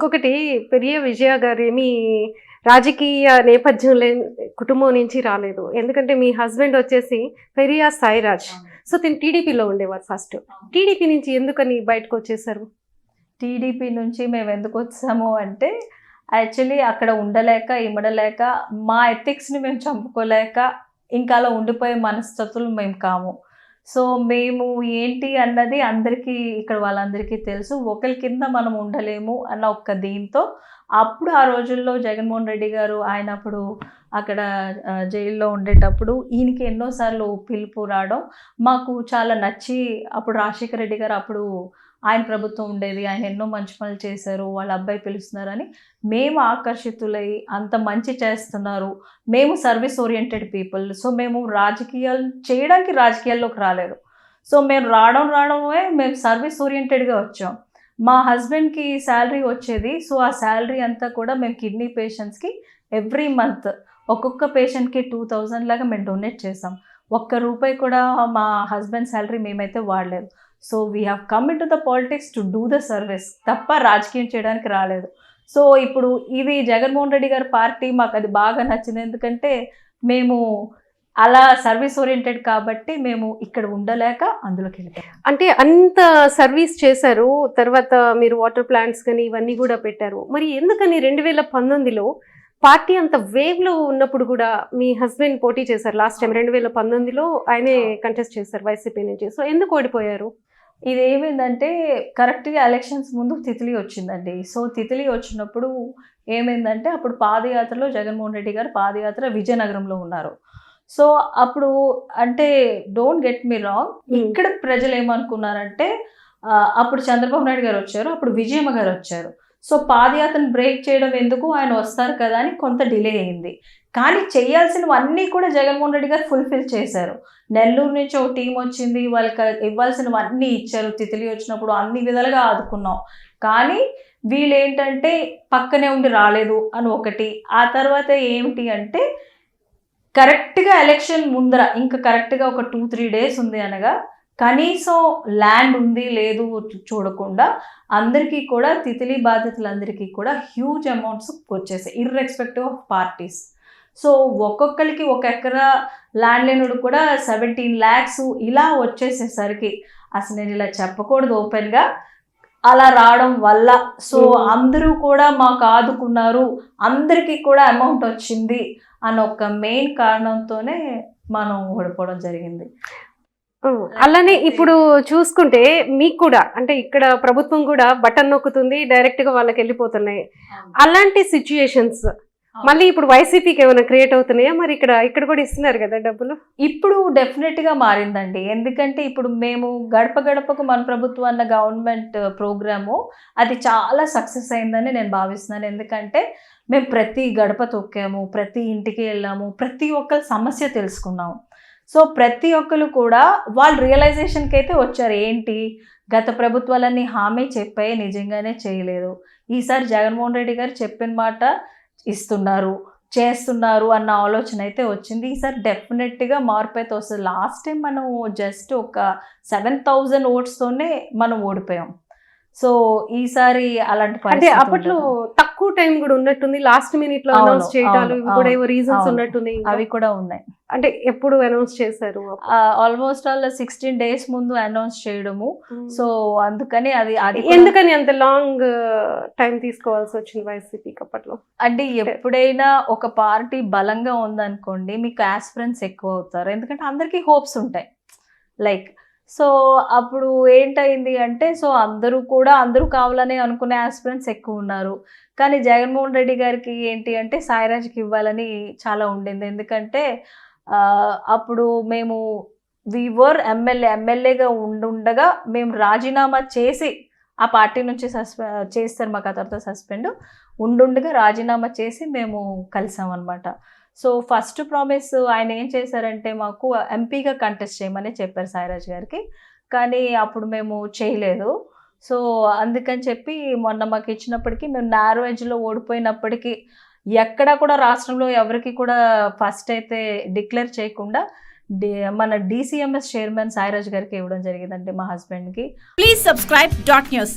ఇంకొకటి పెరియ విజయ గారు ఏమి రాజకీయ నేపథ్యం లేని కుటుంబం నుంచి రాలేదు. ఎందుకంటే మీ హస్బెండ్ వచ్చేసి పెరియా సాయిరాజ్. సో తిని టీడీపీలో ఉండేవారు ఫస్ట్. టీడీపీ నుంచి ఎందుకని బయటకు వచ్చేసారు? టీడీపీ నుంచి మేము ఎందుకు వచ్చాము అంటే యాక్చువల్లీ అక్కడ ఉండలేక ఇమడలేక మా ఎథిక్స్ని మేము చంపుకోలేక ఇంకా అలా ఉండిపోయే మనస్తత్తులు మేము కాము. సో మేము ఏంటి అన్నది అందరికీ ఇక్కడ వాళ్ళందరికీ తెలుసు. ఒకరి కింద మనం ఉండలేము అన్న ఒక్క దీంతో అప్పుడు ఆ రోజుల్లో జగన్మోహన్ రెడ్డి గారు ఆయన అప్పుడు అక్కడ జైల్లో ఉండేటప్పుడు ఈయనకి ఎన్నోసార్లు పిలుపు రావడం మాకు చాలా నచ్చి అప్పుడు రాజశేఖర రెడ్డి గారు అప్పుడు ఆయన ప్రభుత్వం ఉండేది ఆయన ఎన్నో మంచి పనులు చేశారు వాళ్ళ అబ్బాయి పిలుస్తున్నారని మేము ఆకర్షితులై అంత మంచి చేస్తున్నారు. మేము సర్వీస్ ఓరియంటెడ్ పీపుల్ సో మేము రాజకీయాలు చేయడానికి రాజకీయాల్లోకి రాలేదు. సో మేము రావడం రావడమే మేము సర్వీస్ ఓరియంటెడ్గా వచ్చాం. మా హస్బెండ్కి శాలరీ వచ్చేది. సో ఆ శాలరీ అంతా కూడా మేము కిడ్నీ పేషెంట్స్కి ఎవ్రీ మంత్ ఒక్కొక్క పేషెంట్కి టూ థౌజండ్ లాగా మేము డొనేట్ చేసాం ఒక్క రూపాయి కూడా మా హస్బెండ్ శాలరీ మేమైతే వాడలేదు. So we have come into the politics to do the service తప్ప రాజకీయం చేయడానికి రాలేదు. సో ఇప్పుడు ఇది జగన్మోహన్ రెడ్డి గారి పార్టీ మాకు అది బాగా నచ్చింది. ఎందుకంటే మేము అలా సర్వీస్ ఓరియంటెడ్ కాబట్టి మేము ఇక్కడ ఉండలేక అందులోకి వెళ్ళిపోయాం. అంటే అంత సర్వీస్ చేశారు. తర్వాత మీరు వాటర్ ప్లాంట్స్ కానీ ఇవన్నీ కూడా పెట్టారు. మరి ఎందుకని రెండు వేల పంతొమ్మిదిలో పార్టీ అంత వేవ్లో ఉన్నప్పుడు కూడా మీ హస్బెండ్ పోటీ చేశారు. లాస్ట్ టైం రెండు వేల పంతొమ్మిదిలో ఆయనే కంటెస్ట్ చేశారు వైసీపీ నుంచి. సో ఎందుకు ఓడిపోయారు? ఇది ఏమైందంటే కరెక్ట్గా ఎలక్షన్స్ ముందు తితిలి వచ్చిందండి. సో తితిలి వచ్చినప్పుడు ఏమైందంటే అప్పుడు పాదయాత్రలో జగన్మోహన్ రెడ్డి గారు పాదయాత్ర విజయనగరంలో ఉన్నారు. సో అప్పుడు అంటే డోంట్ గెట్ మీ రాంగ్ ఇక్కడ ప్రజలు ఏమనుకున్నారంటే అప్పుడు చంద్రబాబు నాయుడు గారు వచ్చారు అప్పుడు విజయమ్మ గారు వచ్చారు. సో పాదయాత్రను బ్రేక్ చేయడం ఎందుకు? ఆయన వస్తారు కదా అని కొంత డిలే అయింది. కానీ చేయాల్సినవన్నీ కూడా జగన్మోహన్ రెడ్డి గారు ఫుల్ఫిల్ చేశారు. నెల్లూరు నుంచి ఒక టీం వచ్చింది వాళ్ళకి ఇవ్వాల్సినవన్నీ ఇచ్చారు తితిలి వచ్చినప్పుడు అన్ని విధాలుగా ఆదుకున్నాం. కానీ వీళ్ళు ఏంటంటే పక్కనే ఉండి రాలేదు అని ఒకటి. ఆ తర్వాత ఏమిటి అంటే కరెక్ట్గా ఎలక్షన్ ముందర ఇంకా కరెక్ట్గా ఒక టూ త్రీ డేస్ ఉంది అనగా కనీసం ల్యాండ్ ఉంది లేదు చూడకుండా అందరికీ కూడా తితిలి బాధితులందరికీ కూడా హ్యూజ్ అమౌంట్స్ వచ్చేసాయి ఇర్రెస్పెక్టివ్ ఆఫ్ పార్టీస్ సో ఒక్కొక్కరికి ఒక ఎకరా ల్యాండ్ లేనుడు కూడా సెవెంటీన్ ల్యాక్స్ ఇలా వచ్చేసేసరికి అసలు నేను ఇలా చెప్పకూడదు ఓపెన్గా అలా రావడం వల్ల సో Mm. అందరూ కూడా మాకు ఆదుకున్నారు అందరికీ కూడా అమౌంట్ వచ్చింది అన్న ఒక మెయిన్ కారణంతోనే మనం ఓడిపోవడం జరిగింది. అలానే ఇప్పుడు చూసుకుంటే మీకు కూడా అంటే ఇక్కడ ప్రభుత్వం కూడా బటన్ నొక్కుతుంది డైరెక్ట్గా వాళ్ళకి వెళ్ళిపోతున్నాయి. అలాంటి సిచ్యుయేషన్స్ మళ్ళీ ఇప్పుడు వైసీపీకి ఏమైనా క్రియేట్ అవుతున్నాయా? మరి ఇక్కడ ఇక్కడ కూడా ఇస్తున్నారు కదా డబ్బులు. ఇప్పుడు డెఫినెట్గా మారిందండి. ఎందుకంటే ఇప్పుడు మేము గడప గడపకు మన ప్రభుత్వం అన్న గవర్నమెంట్ ప్రోగ్రాము అది చాలా సక్సెస్ అయిందని నేను భావిస్తున్నాను. ఎందుకంటే మేము ప్రతి గడప తొక్కాము ప్రతి ఇంటికి వెళ్ళాము ప్రతి ఒక్కరి సమస్య తెలుసుకున్నాము. సో ప్రతి ఒక్కరు కూడా వాళ్ళు రియలైజేషన్కి అయితే వచ్చారు. ఏంటి? గత ప్రభుత్వాలన్నీ హామీ చెప్పాయి నిజంగానే చేయలేదు. ఈసారి జగన్మోహన్ రెడ్డి గారు చెప్పిన మాట ఇస్తున్నారు చేస్తున్నారు అన్న ఆలోచన అయితే వచ్చింది. ఈసారి డెఫినెట్గా మార్పు అయితే వస్తుంది. లాస్ట్ టైం మనం జస్ట్ ఒక సెవెన్ థౌజండ్ ఓట్స్తోనే మనం ఓడిపోయాం. సో ఈసారి అలాంటి అంటే అప్పట్లో. తక్కువ టైం కూడా ఉన్నట్టుంది. లాస్ట్ మినిట్లో అనౌన్స్ అవును, కూడా ఏవో రీజన్స్ ఇంకా. అవి కూడా ఉన్నాయి. అంటే ఎప్పుడు అనౌన్స్ చేశారు ఆల్మోస్ట్ ఆల్ సిక్స్టీన్ డేస్ ముందు అనౌన్స్ చేయడము. సో అందుకని అది అది ఎందుకని అంత లాంగ్ టైం తీసుకోవాల్సి వచ్చింది వైసీపీకి అప్పట్లో? అంటే ఎప్పుడైనా ఒక పార్టీ బలంగా ఉందనుకోండి మీకు ఆస్పిరెన్స్ ఎక్కువ అవుతారు. ఎందుకంటే అందరికీ హోప్స్ ఉంటాయి. లైక్ సో అప్పుడు ఏంటయింది అంటే సో అందరూ కూడా అందరూ కావాలని అనుకునే ఆస్పిరెంట్స్ ఎక్కువ ఉన్నారు. కానీ జగన్మోహన్ రెడ్డి గారికి ఏంటి అంటే సాయిరాజ్కి ఇవ్వాలని చాలా ఉండింది. ఎందుకంటే అప్పుడు మేము వివర్ ఎమ్మెల్యే ఎమ్మెల్యేగా ఉండుండగా మేము రాజీనామా చేసి ఆ పార్టీ నుంచి సస్పె చేస్తారు మాకు ఆ తర్వాత సస్పెండ్ ఉండుండగా రాజీనామా చేసి మేము కలిసాం అనమాట సో ఫస్ట్ ప్రామిస్ ఆయన ఏం చేశారంటే మాకు ఎంపీగా కంటెస్ట్ చేయమని చెప్పారు సాయిరాజ్ గారికి. కానీ అప్పుడు మేము చేయలేదు. సో అందుకని చెప్పి మొన్న మాకు ఇచ్చినప్పటికీ మేము నార్వేజ్లో ఓడిపోయినప్పటికీ ఎక్కడా కూడా రాష్ట్రంలో ఎవరికి కూడా ఫస్ట్ అయితే డిక్లేర్ చేయకుండా మన డీసీఎంఎస్ చైర్మన్ సాయిరాజ్ గారికి ఇవ్వడం జరిగిందండి మా హస్బెండ్కి ప్లీజ్ సబ్స్క్రైబ్ డాట్ న్యూస్